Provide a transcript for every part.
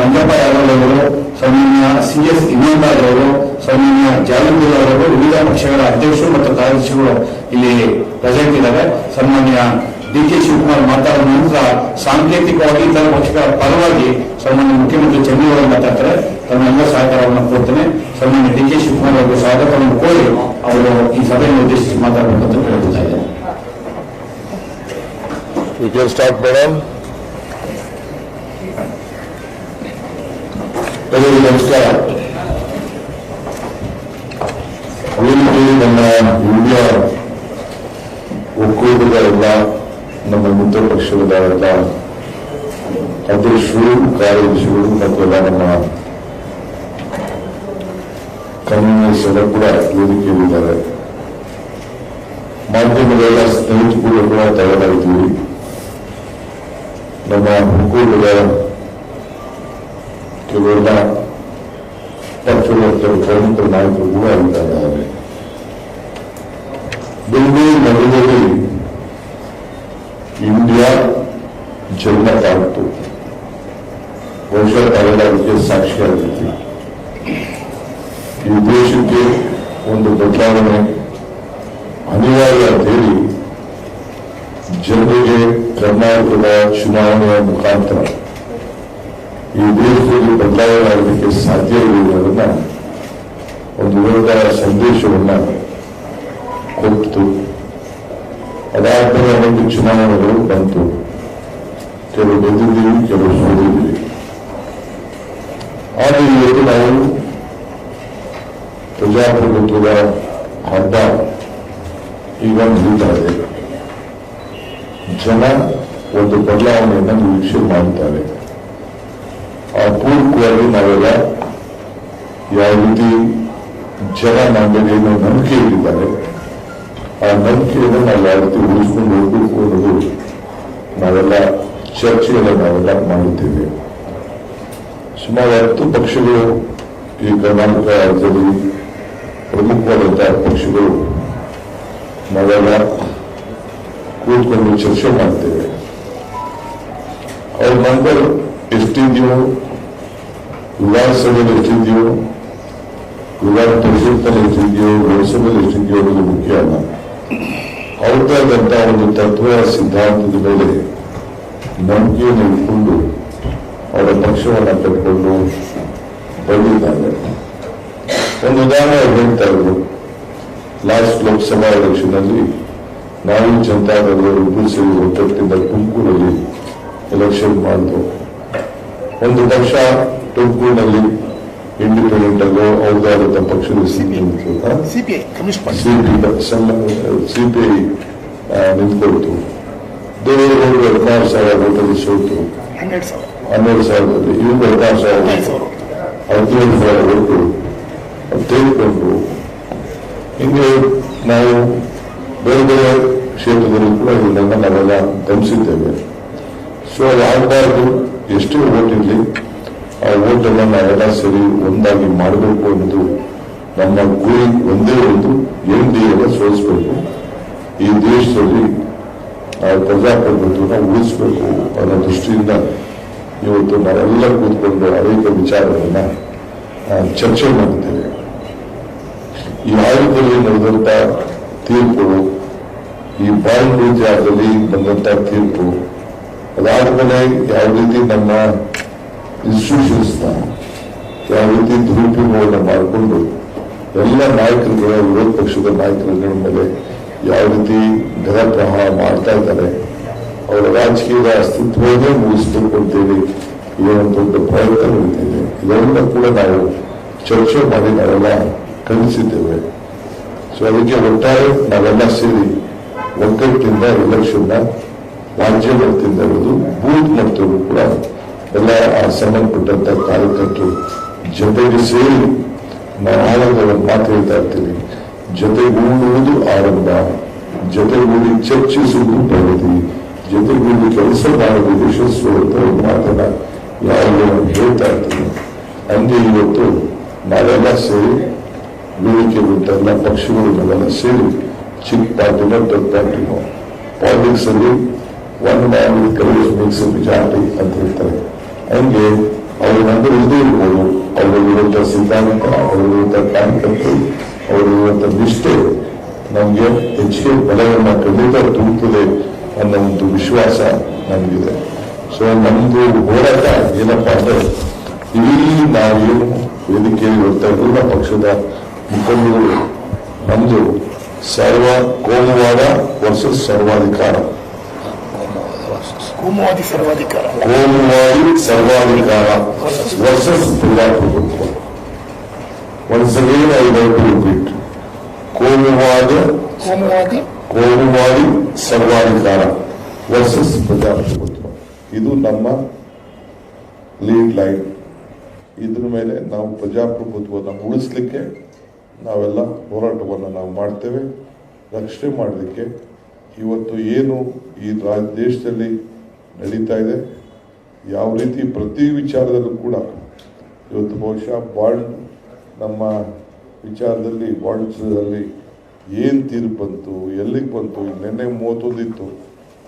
ಮಂಜಪ್ಪ ಯಾದವ್ ಅವರು ಸನ್ಮಾನ್ಯ C S Imandar ಅವರು ಸನ್ಮಾನ್ಯ ಅವರವರು ಅವರು ವಿವಿಧ ಪಕ್ಷಗಳ ಅಧ್ಯಕ್ಷರು ಮತ್ತು ಕಾರ್ಯದರ್ಶಿಗಳು ಇಲ್ಲಿ ಪ್ರೆಸೆಂಟ್ ಇದ್ದಾರೆ. ಸನ್ಮಾನ್ಯ ಡಿ ಕೆ ಶಿವಕುಮಾರ್ ಮಾತಾಡುವ ನಂತರ ಸಾಂಕೇತಿಕವಾಗಿ ಇತರ ಪಕ್ಷಗಳ ಪರವಾಗಿ ಸನ್ಮಾನ್ಯ ಮುಖ್ಯಮಂತ್ರಿ ಚಂದ್ರವರು ಮಾತಾಡ್ತಾರೆ. ತಮ್ಮೆಲ್ಲ ಸಹಕಾರವನ್ನು ಕೋರ್ತೇನೆ ಸನ್ಮಾನ್ಯ ಡಿ ಕೆ ಶಿವಕುಮಾರ್ ಅವರಿಗೆ ಸ್ವಾಗತವನ್ನು ಕೋರಿ ಅವರು ಈ ಸಭೆಯನ್ನು ಉದ್ದೇಶಿಸಿ ಅಂತ ಸ್ಟಾರ್ಟ್ ಇದ್ದಾರೆ ಎಲ್ಲರಿಗೂ ನಮಸ್ಕಾರ. ವೇದಿಕೆ ನಮ್ಮ ಇಂಡಿಯಾ ಒಕ್ಕೂಟದ ಎಲ್ಲ ನಮ್ಮ ಮಿತ್ರ ಪಕ್ಷದ ಎಲ್ಲ ಅಧ್ಯಕ್ಷರು ಕಾರ್ಯದರ್ಶಿಗಳು ಮತ್ತು ಎಲ್ಲ ನಮ್ಮ ಕಮ್ಯುನಿಸ್ಟ್ ಎಲ್ಲ ಕೂಡ ವೇದಿಕೆಯಲ್ಲಿದ್ದಾರೆ ಮಾಧ್ಯಮಗಳೆಲ್ಲ ಸ್ನೇಹಿತರು ಕೂಡ ತಯಾರಾಗಿದ್ದೀವಿ. ನಮ್ಮ ಒಕ್ಕೂಟದ ಕೆಲವೆಲ್ಲ ಪಕ್ಷದ ಕೆಲವು ಪ್ರಮುಖ ನಾಯಕರು ಕೂಡ ಇದ್ದಾರೆ ಬೆಂಗಳೂರು ನಗರದಲ್ಲಿ ಇಂಡಿಯಾ ಜನ್ಮ ತಾಯಿತು ಬಹುಶಃ ತಾವೆಲ್ಲ ಅದಕ್ಕೆ ಸಾಕ್ಷಿಯಾಗಿರ್ತೀವಿ ಈ ದೇಶಕ್ಕೆ ಒಂದು ಬದಲಾವಣೆ ಅನಿವಾರ್ಯ ಅಂತ ಹೇಳಿ ಜನರಿಗೆ ಕರ್ನಾಟಕದ ಚುನಾವಣೆಯ ಮುಖಾಂತರ ಈ ದೇಶದಲ್ಲಿ ಬದಲಾವಣೆ ಆಗಲಿಕ್ಕೆ ಸಾಧ್ಯ ಇರುವುದನ್ನ ಒಂದು ವಿರೋಧ ಸಂದೇಶವನ್ನ ಕೊಟ್ಟು ಅದಾದ್ಮೇಲೆ ಒಂದು ಚುನಾವಣೆಗಳು ಬಂತು. ಕೆಲವು ಗೆದ್ದಿದ್ದೀವಿ ಕೆಲವು ಸೋತಿದ್ದೀವಿ ಆದರೆ ಇವತ್ತು ನಾವು ಪ್ರಜಾಪ್ರಭುತ್ವದ ಹಬ್ಬ ಈಗ ಮುಗಿತಾ ಜನ ಒಂದು ಬದಲಾವಣೆಯನ್ನು ನಿರೀಕ್ಷೆ ಮಾಡುತ್ತಾರೆ ಆ ಪೂರ್ವಕವಾಗಿ ನಾವೆಲ್ಲ ಯಾವ ರೀತಿ ಜನ ನಮ್ಮಲ್ಲಿ ಏನೋ ನಂಬಿಕೆ ಇಟ್ಟಿದ್ದಾರೆ, ಆ ನಂಬಿಕೆಯನ್ನು ನಾವು ಯಾವ ರೀತಿ ಉಳಿಸ್ಕೊಂಡು ಹೋಗಬೇಕು ಅನ್ನೋದು ನಾವೆಲ್ಲ ಚರ್ಚೆಯನ್ನು ನಾವೆಲ್ಲ ಮಾಡುತ್ತೇವೆ. ಸುಮಾರು ಹತ್ತು ಪಕ್ಷಗಳು ಈ ಕರ್ನಾಟಕ ರಾಜ್ಯದಲ್ಲಿ ಪ್ರಮುಖವಾದಂತಹ ಪಕ್ಷಗಳು ನಾವೆಲ್ಲ ಕೂತ್ಕೊಂಡು ಚರ್ಚೆ ಮಾಡ್ತೇವೆ. ಅವ್ರ ನಂಬರ್ ಎಷ್ಟಿದೆಯೋ ವಿಧಾನಸಭೆಯಲ್ಲಿ ಎಷ್ಟಿದೆಯೋ ವಿಧಾನ ಪರಿಷತ್ನಲ್ಲಿ ಎಷ್ಟಿದೆಯೋ ಲೋಕಸಭೆಯಲ್ಲಿ ಎಷ್ಟಿದೆಯೋ ಅನ್ನೋದು ಮುಖ್ಯ ಅಲ್ಲ ಅವ್ರದ್ದಾದಂಥ ಒಂದು ತತ್ವ ಸಿದ್ಧಾಂತದ ಮೇಲೆ ನಂಬಿಕೆಯನ್ನು ಇಟ್ಕೊಂಡು ಅವರ ಪಕ್ಷವನ್ನು ಕಟ್ಕೊಂಡು ಬಂದಿದ್ದಾರೆ ಒಂದು ಉದಾಹರಣೆ ಅವ್ರು ಹೇಳ್ತಾ ಇದ್ರು ಲಾಸ್ಟ್ ಲೋಕಸಭಾ ಎಲೆಕ್ಷನ್ ಅಲ್ಲಿ ನಾವು ಜನತಾದಳವರು ಇಬ್ಬರು ಸೇರಿ ಒಟ್ಟೊಟ್ಟಿಂದ ತುಮಕೂರಲ್ಲಿ ಎಲೆಕ್ಷನ್ ಮಾಡಿದ್ರು ಒಂದು ಪಕ್ಷ ತುಮಕೂರಿನಲ್ಲಿ ಇಂಡಿಪೆಂಡೆಂಟ್ ಅಲ್ಲೋ ಅವ್ರದ್ದಾದಂಥ ಪಕ್ಷದ ಸಿಪಿಐ ಸಿಪಿಐ ನಿಂತ್ಕೊಳ್ತು. ದೇವೇಗೌಡರು ಹದಿನಾರು ಸಾವಿರ ಓಟಲ್ಲಿ ಸೋತು. ಹನ್ನೆರಡು ಸಾವಿರ. ಹನ್ನೆರಡು ಸಾವಿರದಲ್ಲಿ ಇವರು ಹದಿನಾರು ಸಾವಿರ ಹದಿನೈದು ಸಾವಿರ. ಹದಿನೇಳು ಸಾವಿರ ಓಟು ತೆಗೆದುಕೊಂಡು ಹಿಂಗೆ ನಾವು ಬೇರೆ ಬೇರೆ ಕ್ಷೇತ್ರದಲ್ಲಿ ಕೂಡ ಇದನ್ನೆಲ್ಲ ನಾವೆಲ್ಲ ಗಮನಿಸಿದ್ದೇವೆ. ಸೊ ಅದಾಗಬಾರ್ದು ಎಷ್ಟೇ ಓಟ್ ಇರಲಿ, ಆ ಓಟನ್ನು ನಾವೆಲ್ಲ ಸರಿ ಒಂದಾಗಿ ಮಾಡಬೇಕು ಅನ್ನೋದು ನಮ್ಮ ಗುರಿ ಒಂದೇ ಒಂದು ಎನ್ ಡಿ ಎಲ್ಲ ಸೋಲಿಸಬೇಕು. ಈ ದೇಶದಲ್ಲಿ ನಾವು ಪ್ರಜಾಪ್ರಭುತ್ವನ ಉಳಿಸಬೇಕು ಅನ್ನೋ ದೃಷ್ಟಿಯಿಂದ ಇವತ್ತು ನಾವೆಲ್ಲ ಕೂತ್ಕೊಂಡು ಅನೇಕ ವಿಚಾರಗಳನ್ನ ಚರ್ಚೆ ಮಾಡಿದ್ದೇವೆ ಈ ಆಯೋಗದಲ್ಲಿ ನಡೆದಂತ ತೀರ್ಪು, ಈ ಬಾಂಡ್ ಜಾಗದಲ್ಲಿ ಬಂದಂತ ತೀರ್ಪು ಅದಾದ್ಮೇಲೆ ಯಾವ ರೀತಿ ನಮ್ಮ ಇನ್ಸ್ಟಿಟ್ಯೂಷನ್ಸ್ ಯಾವ ರೀತಿ ದುರುಪಯೋಗವನ್ನು ಮಾಡಿಕೊಂಡು ಎಲ್ಲ ನಾಯಕರುಗಳ, ವಿರೋಧ ಪಕ್ಷದ ನಾಯಕರುಗಳ ಮೇಲೆ ಯಾವ ರೀತಿ ಗದ ಮಾಡ್ತಾ ಇದ್ದಾರೆ, ಅವರ ರಾಜಕೀಯದ ಅಸ್ತಿತ್ವವನ್ನೇ ಮುಗಿಸಬೇಕು ಅಂತೇಳಿ ಒಂದು ದೊಡ್ಡ ಪ್ರಯತ್ನ ಕೂಡ ನಾವು ಚರ್ಚೆ ಮಾಡಿ ನಾವೆಲ್ಲ ಖಂಡಿಸಿದ್ದೇವೆ. ಸೊ ಅದಕ್ಕೆ ಒಟ್ಟಾರೆ ನಾವೆಲ್ಲ ಸೇರಿ ಒಗ್ಗಟ್ಟಿನಿಂದ ಎಲೆಕ್ಷನ್ನ ರಾಜ್ಯ ಮಟ್ಟದಿಂದ ಹಿಡಿದು ಬೂತ್ ಮಟ್ಟದಲ್ಲೂ ಕೂಡ ಎಲ್ಲ ಸಂಬಂಧಪಟ್ಟಂತ ಕಾರ್ಯಕರ್ತರು ಜೊತೆಗೆ ಸೇರಿ ನಾವು ಮಾತು ಹೇಳ್ತಾ ಇರ್ತೀವಿ ಜೊತೆಗೂಡುವುದು ಆರಂಭ. ಜೊತೆಗೂಡಿ ಚರ್ಚಿಸುವುದು ಪ್ರಗತಿ. ಜೊತೆಗೂಡಿ ಕೆಲಸ ಮಾಡುವುದು ಯಶಸ್ಸು ಅಂತ ಒಂದು ಮಾತನ್ನ ಯಾವಾಗಲೂ ನಾನು ಹೇಳ್ತಾ ಇರ್ತೀವಿ ಹಂಗೆ ಇವತ್ತು ನಾವೆಲ್ಲ ಸೇರಿ ವೇದಿಕೆ ಎಲ್ಲ ಪಕ್ಷಗಳು ನಾವೆಲ್ಲ ಸೇರಿ ಚಿಕ್ಕ ಪಾರ್ಟಿನೋ ದೊಡ್ಡ ಪಾರ್ಟಿನೋ ಪಾಲಿಟಿಕ್ಸ್ ಅಲ್ಲಿ one man courage makes majority ಅಂತ ಹೇಳ್ತಾರೆ ಹಂಗೆ ಅವರು ನಂದು ಇಲ್ಲದೇ ಇರ್ಬೋದು. ಇರುವಂಥ ಸಿದ್ಧಾಂತ ಅವರಲ್ಲಿರುವಂಥ ಕಾರ್ಯಕರ್ತರು ಇರುವಂಥ ನಿಷ್ಠೆ ನಮಗೆ ಹೆಚ್ಚಿಗೆ ಬಲವನ್ನು ಖಂಡಿತ ತುಂಬುತ್ತದೆ ಅನ್ನೋ ಒಂದು ವಿಶ್ವಾಸ ನಮಗಿದೆ. ಸೊ ನಮ್ದು ಹೋರಾಟ ಏನಪ್ಪ ಅಂದ್ರೆ ಇಲ್ಲಿ ನಾವೇನು ವೇದಿಕೆಯಲ್ಲಿ ಬರ್ತಾ ಎಲ್ಲ ಪಕ್ಷದ ಮುಖಂಡರು ನಮ್ದು ಸರ್ವ ಕೋಮುವಾದ ವರ್ಸಸ್ ಸರ್ವಾಧಿಕಾರ. ಕೋಮುವಾದಿ ಸರ್ವಾಧಿಕಾರ. ಕೋಮುವಾದಿ ಸರ್ವಾಧಿಕಾರ ವರ್ಸಸ್ ಪ್ರಜಾಪ್ರಭುತ್ವ once again I like to repeat ಕೋಮುವಾದ ಕೋಮುವಾದಿ ಕೋಮುವಾದಿ ಸರ್ವಾಧಿಕಾರ ವರ್ಸಸ್ ಪ್ರಜಾಪ್ರಭುತ್ವ ಇದು ನಮ್ಮ ಲೀಡ್ ಲೈನ್ ಇದ್ರ ಮೇಲೆ ನಾವು ಪ್ರಜಾಪ್ರಭುತ್ವವನ್ನು ಉಳಿಸ್ಲಿಕ್ಕೆ ನಾವೆಲ್ಲ ಹೋರಾಟವನ್ನು ನಾವು ಮಾಡ್ತೇವೆ. ರಕ್ಷಣೆ ಮಾಡಲಿಕ್ಕೆ ಇವತ್ತು ಏನು ಈ ರಾಜ ದೇಶದಲ್ಲಿ ನಡೀತಾ ಇದೆ. ಯಾವ ರೀತಿ ಪ್ರತಿ ವಿಚಾರದಲ್ಲೂ ಕೂಡ ಇವತ್ತು ಬಹುಶಃ ಬಾಂಡ್ ನಮ್ಮ ವಿಚಾರದಲ್ಲಿ ಬಾಂಡ್ಸಲ್ಲಿ ಏನು ತೀರ್ಪು ಬಂತು, ಎಲ್ಲಿಗೆ ಬಂತು ನಿನ್ನೆ ಮೂವತ್ತೊಂದಿತ್ತು,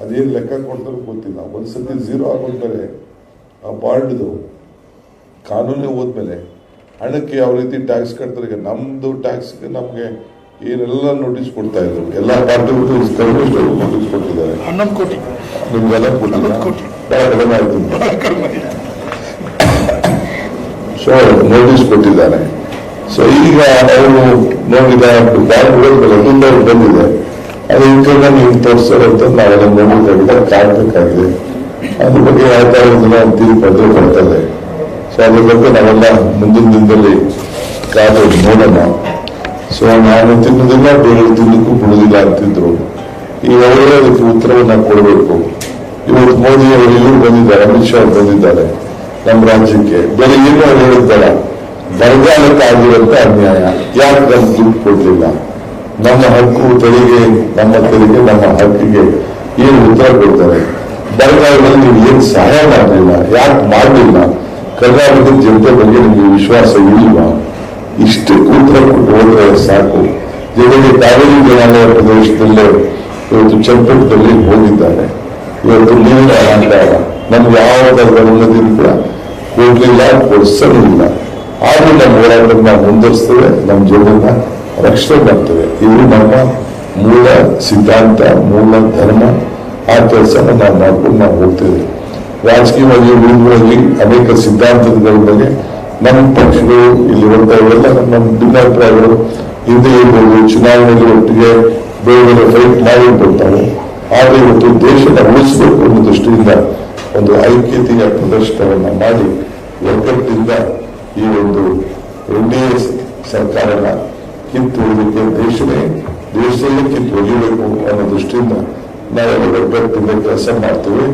ಅದೇನು ಲೆಕ್ಕ ಕೊಡ್ತಾರೋ ಗೊತ್ತಿಲ್ಲ. ಒಂದು ಸತಿ ಝೀರೋ ಆಗೋದ್ಮೇಲೆ ಆ ಬಾಂಡ್ದು ಕಾನೂನೇ ಹೋದ್ಮೇಲೆ ಹಣಕ್ಕೆ ಯಾವ ರೀತಿ ಟ್ಯಾಕ್ಸ್ ಕಟ್ತಾರೆ ನಮ್ದು ಟ್ಯಾಕ್ಸ್ಗೆ ನಮಗೆ ಏನೆಲ್ಲ ನೋಟಿಸ್ ಕೊಡ್ತಾ ಇದ್ರು. ಎಲ್ಲ ಪಾರ್ಟಿಗಳು ನೋಟಿಸ್ ಕೊಟ್ಟಿದ್ದಾರೆ. ಹನ್ನೊಂದು ಕೋಟಿ. ನಿಮ್ಗೆಲ್ಲ ಕಡಿಮೆ ಆಯ್ತು. ಸೊ ನೋಟಿಸ್ ಕೊಟ್ಟಿದ್ದಾರೆ ಸೊ ಈಗ ಅವರು ನೋಡಿದ ಬ್ಯಾಂಕ್ ಹೋದ್ಮೇಲೆ ಮುಂದೆ ಅವ್ರು ಬಂದಿದೆ. ಅದು ಇಂಕನ್ನ ನೀವು ತೋರಿಸ್ತಾರೆ ಅಂತ ನಾವೆಲ್ಲ ನೋಡಬೇಕಾಗಿದೆ ಕಾಣಬೇಕಾಗಿದೆ. ಅದ್ರ ಬಗ್ಗೆ ಯಾವ ತೀರ್ಪು ಅದು ಬರ್ತದೆ ಸೊ ಅದ್ರ ಬಗ್ಗೆ ನಾವೆಲ್ಲ ಮುಂದಿನ ದಿನದಲ್ಲಿ ಕಾದು ನೋಡೋಣ. ಸೊ ನಾನು ತಿನ್ನೋದಿಲ್ಲ ಬೇರೆ ತಿನ್ನಕ್ಕೂ ಬಿಡುದಿಲ್ಲ ಅಂತಿದ್ರು ಈಗ ಅವರೇ ಅದಕ್ಕೆ ಉತ್ತರವನ್ನ ಕೊಡಬೇಕು ಇವತ್ತು ಮೋದಿ ಅವರು ಇಲ್ಲಿ ಬಂದಿದ್ದಾರೆ ಅಮಿತ್ ಶಾ ಬಂದಿದ್ದಾರೆ ನಮ್ಮ ರಾಜ್ಯಕ್ಕೆ ಬೇರೆ ಏನು ಅವ್ರು ಹೇಳಿದ್ದಲ್ಲ ಬರಗಾಲಕ್ಕೆ ಆಗಿರುವಂತ ಅನ್ಯಾಯ ಯಾಕೆ ನಮ್ಗೆ ದುಡ್ಡು ಕೊಡ್ಲಿಲ್ಲ ನಮ್ಮ ಹಕ್ಕು ತೆರಿಗೆ ನಮ್ಮ ತೆರಿಗೆ ನಮ್ಮ ಹಕ್ಕಿಗೆ ಏನು ಉತ್ತರ ಕೊಡ್ತಾರೆ ಬರಗಾಲದಲ್ಲಿ ನೀವು ಏನು ಸಹಾಯ ಮಾಡಲಿಲ್ಲ ಯಾಕೆ ಮಾಡಲಿಲ್ಲ ಕರ್ನಾಟಕದ ಜನತೆ ಬಗ್ಗೆ ನಿಮಗೆ ವಿಶ್ವಾಸ ಇಲ್ವಾ ಇಷ್ಟಕ್ಕೆ ಉತ್ತರ ಕೊಟ್ಟು ಹೋದ್ರೆ ಸಾಕು. ಜೊತೆಗೆ ಕಾವೇರಿ ಜಲಾನಯ ಪ್ರದೇಶದಲ್ಲೇ ಇವತ್ತು ಚಂಪಟದಲ್ಲಿ ಹೋಗಿದ್ದಾರೆ. ಇವತ್ತು ನೀರಿನ ಅಲಂಕಾರ ನಮ್ಗೆ ಯಾವ ಥರದ ಉನ್ನತಿ ಕೂಡ ಕೊಡ್ಲಿಲ್ಲ ಕೊಡಿಸಲಿಲ್ಲ ಆದ್ರೂ ನಮ್ಮ ಹೋರಾಟವನ್ನು ನಾವು ಮುಂದುವರಿಸ್ತೇವೆ ನಮ್ಮ ಜೀವನ ರಕ್ಷಣೆ ಮಾಡ್ತೇವೆ ಇದು ನಮ್ಮ ಮೂಲ ಸಿದ್ಧಾಂತ, ಮೂಲ ಧರ್ಮ. ಆ ಕೆಲಸನ ನಾವು ಮಾಡ್ಕೊಂಡು ನಾವು ಹೋಗ್ತೇವೆ ರಾಜಕೀಯವಾಗಿ ಉಳಿದುವಾಗಿ ಅನೇಕ ಸಿದ್ಧಾಂತಗಳ ಬಗ್ಗೆ ನಮ್ಮ ಪಕ್ಷಗಳು ಇಲ್ಲಿರುವಂತ ಇವೆಲ್ಲ ನಮ್ಮ ಭಿನ್ನಾಭಿಪ್ರಾಯಗಳು ಹಿಂದೆ ಇರ್ಬೋದು ಚುನಾವಣೆಯಲ್ಲಿ ಒಟ್ಟಿಗೆ ಬೇರೆ ಫೈಟ್ ಮಾಡಿರ್ಬೋದು ಆದರೆ ಇವತ್ತು ದೇಶದ ಉಳಿಸಬೇಕು ಅನ್ನೋ ದೃಷ್ಟಿಯಿಂದ ಒಂದು ಐಕ್ಯತೆಯ ಪ್ರದರ್ಶನವನ್ನ ಮಾಡಿ ಒಗ್ಗಟ್ಟಿನಿಂದ ಈ ಒಂದು ಎನ್ ಡಿ ಎ ಸರ್ಕಾರನ ಕಿತ್ತೊಳಿದಕ್ಕೆ ದೇಶವೇ, ದೇಶದಲ್ಲಿ ಕಿತ್ತು ಒಲಿಯಬೇಕು ಅನ್ನೋ ದೃಷ್ಟಿಯಿಂದ ನಾವೆಲ್ಲ ಒಗ್ಗಟ್ಟಿಂದ ಕೆಲಸ ಮಾಡ್ತೀವಿ.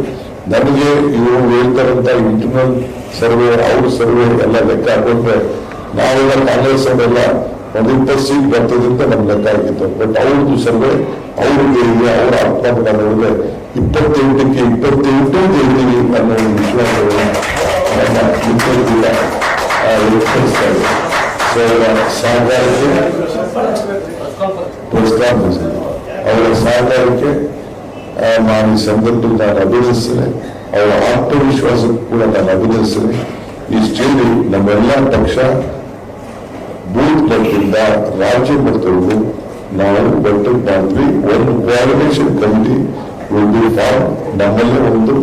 ನಮಗೆ ಇವರು ಹೇಳ್ತಾರಂತ ಇಂಟರ್ನಲ್ ಸರ್ವೆ ಅವರು ಸರ್ವೆ, ಎಲ್ಲ ಲೆಕ್ಕ ಹಾಕೊಂಡ್ರೆ ನಾವೆಲ್ಲ ಕಾಂಗ್ರೆಸ್ ಅವರೆಲ್ಲ ಒಂದು ಇಪ್ಪತ್ತು ಸೀಟ್ ಬರ್ತದಿಂದ ನಮ್ ಲೆಕ್ಕ ಆಗಿತ್ತು. ಬಟ್ ಅವ್ರದ್ದು ಸರ್ವೆ ಅವ್ರಿಗೆ ಇದೆ ಅವರ ಆತ್ಮಹತ್ಯೆ ನೋಡಿದ್ರೆ ಇಪ್ಪತ್ತೆಂಟಕ್ಕೆ ಇಪ್ಪತ್ತೆಂಟು ಗೆಲ್ತೀವಿ ಅನ್ನೋ ಒಂದು ವಿಶ್ವಾಸವನ್ನು ನಮ್ಮ ಸೊ ಅವರ ಸಹಕಾರಕ್ಕೆ ಅವರ ಸಹಕಾರಕ್ಕೆ ನಾನು ಈ ಸಂದರ್ಭದಲ್ಲಿ ನಾನು ಅಭಿನಂದಿಸ್ತೇನೆ ಅವರ ಆತ್ಮವಿಶ್ವಾಸಕ್ಕೂ ಕೂಡ ನಾನು ಅಭಿನಂದಿಸ್ತೇನೆ ಈ ಸ್ಟೇಜ್ ನಮ್ಮೆಲ್ಲ ಪಕ್ಷ ಬೂತ್ ಮಟ್ಟದಿಂದ ರಾಜ್ಯ ಮಟ್ಟದವರೆಗೂ ನಾವು ಒಟ್ಟು ಮಾಡಿದ್ವಿ. ಒಂದು ಕೋಆರ್ಡಿನೇಷನ್ ಕಮಿಟಿ ಒಂದು ಫಾರ್ಮ್ ನಮ್ಮಲ್ಲೇ ಒಂದು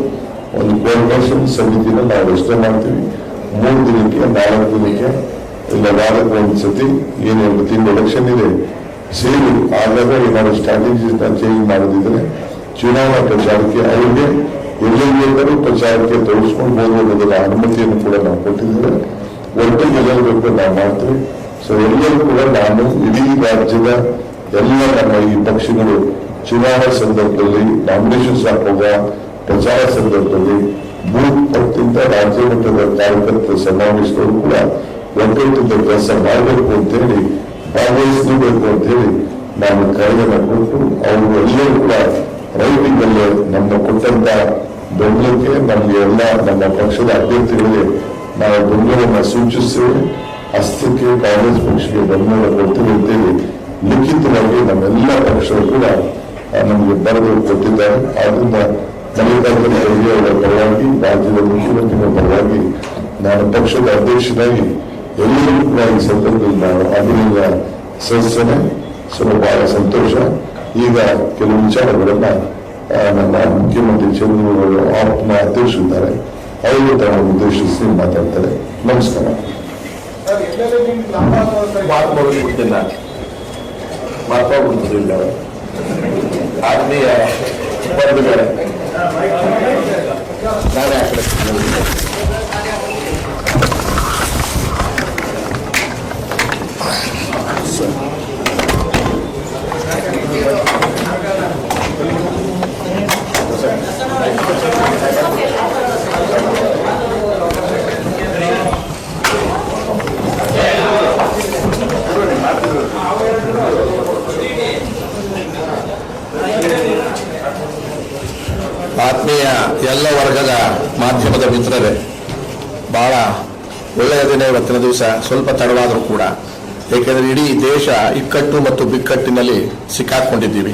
ಒಂದು ಕೋಆರ್ಡಿನೇಷನ್ ಸಮಿತಿನ ನಾವು ರಚನೆ ಮಾಡ್ತೀವಿ. ಮೂರು ದಿನಕ್ಕೆ, ನಾಲ್ಕು ದಿನಕ್ಕೆ, ಇಲ್ಲ ವಾರಕ್ಕೆ ಒಂದು ಸತಿ ಏನೇನು ತಿಂಗಳು ಎಲೆಕ್ಷನ್ ಇದೆ. ಸೇರಿ ಆಗಾಗ ಏನಾದ್ರು ಸ್ಟ್ರಾಟಜೀಸ್ನ ಚೇಂಜ್ ಮಾಡೋದಿದ್ರೆ ಚುನಾವಣಾ ಪ್ರಚಾರಕ್ಕೆ ಅವರಿಗೆ ಎಲ್ಲೆಲ್ಲಿ ಬೇಕಾದ್ರೂ ಪ್ರಚಾರಕ್ಕೆ ತೊಡಗಿಸ್ಕೊಂಡು ಹೋಗುವುದರ ಅನುಮತಿಯನ್ನು ಕೂಡ ನಾವು ಕೊಟ್ಟಿದ್ದೇವೆ. ಒಟ್ಟಿಗೆ ಎಲ್ಲರೂ ಬೇಕು ನಾವು ಮಾಡ್ತೀವಿ. ಸೊ ಎಲ್ಲರೂ ಕೂಡ ನಾನು, ಇಡೀ ರಾಜ್ಯದ ಎಲ್ಲ ನಮ್ಮ ಈ ಪಕ್ಷಗಳು ಚುನಾವಣಾ ಸಂದರ್ಭದಲ್ಲಿ ನಾಮಿನೇಷನ್ಸ್ ಹಾಕುವಾಗ, ಪ್ರಚಾರ ಸಂದರ್ಭದಲ್ಲಿ ಬೂತ್ ಮಟ್ಟದಿಂದ ರಾಜ್ಯ ಮಟ್ಟದ ಕಾರ್ಯಕರ್ತರ ಸಮಾವೇಶಗಳು ಕೂಡ ಒಗ್ಗಟ್ಟಿಂದ ಕೆಲಸ ಮಾಡಬೇಕು ಅಂತೇಳಿ ಭಾಗವಹಿಸಬೇಕು ಅಂತ ಹೇಳಿ ನಾನು ಕರೆಯನ್ನು ಕೊಟ್ಟು ಅವರು ಎಲ್ಲರೂ ಕೂಡ ರೈಟಿಂಗ್ ಅಲ್ಲೇ ನಮ್ಮ ಕೊಟ್ಟಂತ ಬೆಂಬಲಕ್ಕೆ ನಮಗೆ ಎಲ್ಲ ನಮ್ಮ ಪಕ್ಷದ ಅಭ್ಯರ್ಥಿಗಳಿಗೆ ನಾವು ಬೆಂಬಲವನ್ನು ಸೂಚಿಸ್ತೇವೆ ಹಸ್ತಕ್ಕೆ ಕಾಂಗ್ರೆಸ್ ಪಕ್ಷಕ್ಕೆ ಬೆಂಬಲ ಕೊಡ್ತೀವಿ ಅಂತೇಳಿ ಲಿಖಿತವಾಗಿ ನಮ್ಮೆಲ್ಲ ಪಕ್ಷಗಳು ಕೂಡ ನಮಗೆ ಬರೆದು ಕೊಟ್ಟಿದ್ದಾರೆ. ಆದ್ರಿಂದ ಮಲ್ಲಿಕಾರ್ಜುನ ಖರ್ಗೆ ಅವರ ಪರವಾಗಿ, ರಾಜ್ಯದ ಮುಖ್ಯಮಂತ್ರಿಗಳ ಪರವಾಗಿ ನಾನು ಪಕ್ಷದ ಅಧ್ಯಕ್ಷನಾಗಿ ಎಲ್ಲರೂ ಕೂಡ ಈ ಸಂದರ್ಭದಲ್ಲಿ ನಾನು ಅಭಿನಂದ ಸಲ್ಲಿಸ್ತೇನೆ. ಸ್ವಲ್ಪ ಸಂತೋಷ. ಈಗ ಕೆಲವು ವಿಚಾರಗಳನ್ನ ನಮ್ಮ ಮುಖ್ಯಮಂತ್ರಿ ಚಂದ್ರಬಾಬು ಆಪ್ನ ಅಧ್ಯಕ್ಷರಿದ್ದಾರೆ ಅವರು ತಮ್ಮ ಉದ್ದೇಶಿಸಿ ಮಾತಾಡ್ತಾರೆ. ನಮಸ್ಕಾರ. ಮಾತಾಡ್ಬಿಡ್ತಿಲ್ಲ ಮಾತಾಡ್ಬಿಡ್ತಿಲ್ಲ ಆತ್ಮೀಯ ಬಂಧುಗಳೇ ನಾನೇ ಆ ಕಡೆ ಆತ್ಮೀಯ ಎಲ್ಲ ವರ್ಗದ ಮಾಧ್ಯಮದ ಮಿತ್ರರೇ ಬಹಳ ಒಳ್ಳೆಯ ದಿನ ಇವತ್ತಿನ ದಿವಸ. ಸ್ವಲ್ಪ ತಡವಾದರೂ ಕೂಡ. ಏಕೆಂದರೆ ಇಡೀ ದೇಶ ಇಕ್ಕಟ್ಟು ಮತ್ತು ಬಿಕ್ಕಟ್ಟಿನಲ್ಲಿ ಸಿಕ್ಕಾಕೊಂಡಿದ್ದೀವಿ.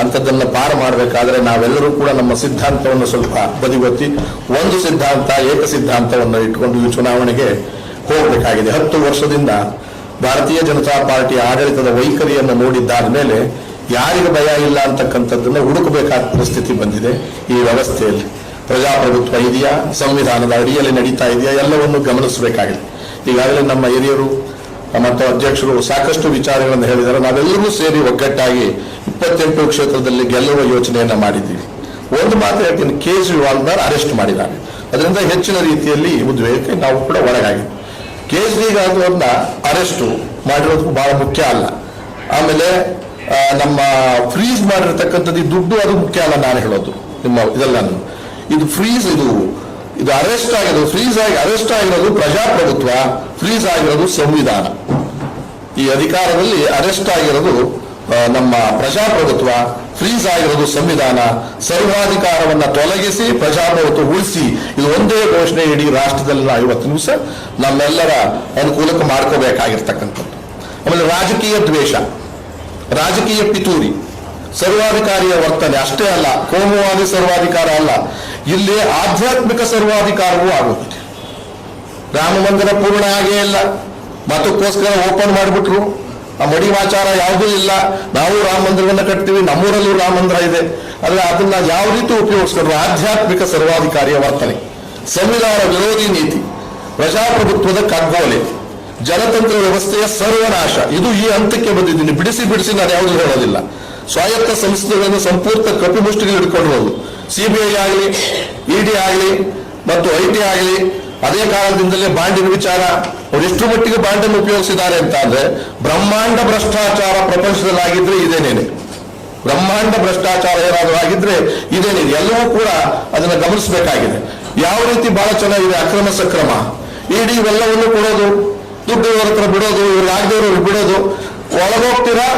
ಅಂಥದ್ದನ್ನು ಪಾರ ಮಾಡಬೇಕಾದ್ರೆ ನಾವೆಲ್ಲರೂ ಕೂಡ ನಮ್ಮ ಸಿದ್ಧಾಂತವನ್ನು ಸ್ವಲ್ಪ ಬದಿಗೊತ್ತಿ ಒಂದು ಸಿದ್ಧಾಂತ, ಏಕ ಸಿದ್ಧಾಂತವನ್ನು ಇಟ್ಟುಕೊಂಡು ಈ ಚುನಾವಣೆಗೆ ಹೋಗಬೇಕಾಗಿದೆ. ಹತ್ತು ವರ್ಷದಿಂದ ಭಾರತೀಯ ಜನತಾ ಪಾರ್ಟಿ ಆಡಳಿತದ ವೈಖರಿಯನ್ನು ನೋಡಿದ್ದಾದ ಮೇಲೆ ಯಾರಿಗೆ ಭಯ ಇಲ್ಲ ಅಂತಕ್ಕಂಥದ್ದನ್ನು ಹುಡುಕಬೇಕಾದ ಪರಿಸ್ಥಿತಿ ಬಂದಿದೆ ಈ ವ್ಯವಸ್ಥೆಯಲ್ಲಿ. ಪ್ರಜಾಪ್ರಭುತ್ವ ಇದೆಯಾ? ಸಂವಿಧಾನದ ಅಡಿಯಲ್ಲಿ ನಡೀತಾ ಇದೆಯಾ? ಎಲ್ಲವನ್ನು ಗಮನಿಸಬೇಕಾಗಿದೆ. ಈಗಾಗಲೇ ನಮ್ಮ ಹಿರಿಯರು ಮತ್ತು ಅಧ್ಯಕ್ಷರು ಸಾಕಷ್ಟು ವಿಚಾರಗಳನ್ನು ಹೇಳಿದ್ದಾರೆ. ನಾವೆಲ್ಲರೂ ಸೇರಿ ಒಗ್ಗಟ್ಟಾಗಿ ಇಪ್ಪತ್ತೆಂಟು ಕ್ಷೇತ್ರದಲ್ಲಿ ಗೆಲ್ಲುವ ಯೋಚನೆಯನ್ನ ಮಾಡಿದ್ದೀವಿ. ಒಂದು ಮಾತು ಹೇಳ್ತೀನಿ ಕೇಜ್ರಿವಾಲ್ನ ಅರೆಸ್ಟ್ ಮಾಡಿದ್ದಾರೆ. ಅದರಿಂದ ಹೆಚ್ಚಿನ ರೀತಿಯಲ್ಲಿ ಉದ್ವೇಗಕ್ಕೆ ನಾವು ಕೂಡ ಒಳಗಾಗಿದ್ದೀವಿ. ಕೇಜ್ರಿವಾಲ್ನ ಅರೆಸ್ಟು ಮಾಡಿರೋದು ಬಹಳ ಮುಖ್ಯ ಅಲ್ಲ. ಆಮೇಲೆ ನಮ್ಮ ಫ್ರೀಸ್ ಮಾಡಿರ್ತಕ್ಕಂಥದ್ದು ದುಡ್ಡು ಅದು ಮುಖ್ಯ ಅಲ್ಲ ನಾನು ಹೇಳೋದು. ನಿಮ್ಮ ಇದೆಲ್ಲ ಇದು ಫ್ರೀಸ್ ಇದು ಇದು ಅರೆಸ್ಟ್ ಆಗಿರೋದು ಫ್ರೀಸ್ ಆಗಿ ಅರೆಸ್ಟ್ ಆಗಿರೋದು ಪ್ರಜಾಪ್ರಭುತ್ವ ಫ್ರೀಸ್ ಆಗಿರೋದು ಸಂವಿಧಾನ. ಈ ಅಧಿಕಾರದಲ್ಲಿ ಅರೆಸ್ಟ್ ಆಗಿರೋದು ನಮ್ಮ ಪ್ರಜಾಪ್ರಭುತ್ವ ಫ್ರೀಸ್ ಆಗಿರೋದು ಸಂವಿಧಾನ. ಸರ್ವಾಧಿಕಾರವನ್ನ ತೊಲಗಿಸಿ, ಪ್ರಜಾಪ್ರಭುತ್ವ ಉಳಿಸಿ. ಇದು ಒಂದೇ ಘೋಷಣೆ ಇಡೀ ರಾಷ್ಟ್ರದಲ್ಲಿ ಇವತ್ತು ದಿವಸ ನಮ್ಮೆಲ್ಲರ ಅನುಕೂಲಕ್ಕೆ ಮಾಡ್ಕೋಬೇಕಾಗಿರ್ತಕ್ಕಂಥದ್ದು. ಆಮೇಲೆ ರಾಜಕೀಯ ದ್ವೇಷ, ರಾಜಕೀಯ ಪಿತೂರಿ. ಸರ್ವಾಧಿಕಾರಿಯ ವರ್ತನೆ ಅಷ್ಟೇ ಅಲ್ಲ, ಕೋಮುವಾದಿ ಸರ್ವಾಧಿಕಾರ ಅಲ್ಲ. ಇಲ್ಲಿ ಆಧ್ಯಾತ್ಮಿಕ ಸರ್ವಾಧಿಕಾರವೂ ಆಗೋಗಿದೆ ರಾಮ ಮಂದಿರ ಪೂರ್ಣ ಆಗೇ ಇಲ್ಲ. ಮತಕ್ಕೋಸ್ಕರ ಓಪನ್ ಮಾಡಿಬಿಟ್ರು. ಆ ಮಡಿವಾಚಾರ ಯಾವುದೂ ಇಲ್ಲ. ನಾವು ರಾಮ ಮಂದಿರವನ್ನು ಕಟ್ತೀವಿ, ನಮ್ಮೂರಲ್ಲೂ ರಾಮ ಮಂದಿರ ಇದೆ. ಅಲ್ಲ ಅದನ್ನ ಯಾವ ರೀತಿ ಉಪಯೋಗಿಸ್ಕೊಂಡ್ರು? ಆಧ್ಯಾತ್ಮಿಕ ಸರ್ವಾಧಿಕಾರಿಯ ವರ್ತನೆ. ಸಂವಿಧಾನ ವಿರೋಧಿ ನೀತಿ. ಪ್ರಜಾಪ್ರಭುತ್ವದ ಕಗ್ಗೋಲೆ ಜನತಂತ್ರ ವ್ಯವಸ್ಥೆಯ ಸರ್ವನಾಶ. ಇದು ಈ ಹಂತಕ್ಕೆ ಬಂದಿದ್ದೀನಿ. ಬಿಡಿಸಿ ಬಿಡಿಸಿ ನಾನು ಯಾವುದು ಹೇಳೋದಿಲ್ಲ. ಸ್ವಾಯತ್ತ ಸಂಸ್ಥೆಗಳನ್ನು ಸಂಪೂರ್ಣ ಕಪಿಮುಷ್ಟಿಗೆ ಹಿಡ್ಕೊಂಡಿರೋದು ಸಿಬಿಐ ಆಗಲಿ ಇಡಿ ಆಗಲಿ ಮತ್ತು ಐ ಟಿ ಆಗಲಿ ಅದೇ ಕಾಲದಿಂದಲೇ ಬಾಂಡಿನ ವಿಚಾರ ಅವ್ರು ಎಷ್ಟು ಮಟ್ಟಿಗೆ ಬಾಂಡನ್ನು ಉಪಯೋಗಿಸಿದ್ದಾರೆ ಅಂತ ಅಂದ್ರೆ ಬ್ರಹ್ಮಾಂಡ ಭ್ರಷ್ಟಾಚಾರ ಪ್ರಪಂಚದಲ್ಲಿ ಆಗಿದ್ರೆ ಇದೇನೇನೆ. ಬ್ರಹ್ಮಾಂಡ ಭ್ರಷ್ಟಾಚಾರ ಏನಾದರೂ ಆಗಿದ್ರೆ ಇದೇನಿದೆ ಎಲ್ಲವೂ ಕೂಡ ಅದನ್ನ ಗಮನಿಸಬೇಕಾಗಿದೆ. ಯಾವ ರೀತಿ ಬಹಳ ಚೆನ್ನಾಗಿದೆ ಅಕ್ರಮ ಸಕ್ರಮ. ಇಡಿ ಇವೆಲ್ಲವನ್ನು ಕೊಡೋದು, ದುಡ್ಡು ಇವ್ರ ಹತ್ರ ಬಿಡೋದು, ಇವ್ರಿಗೆ ಆಗದೆ ಬಿಡೋದು. ಒಳಗೋಗ್ತೀರಾ,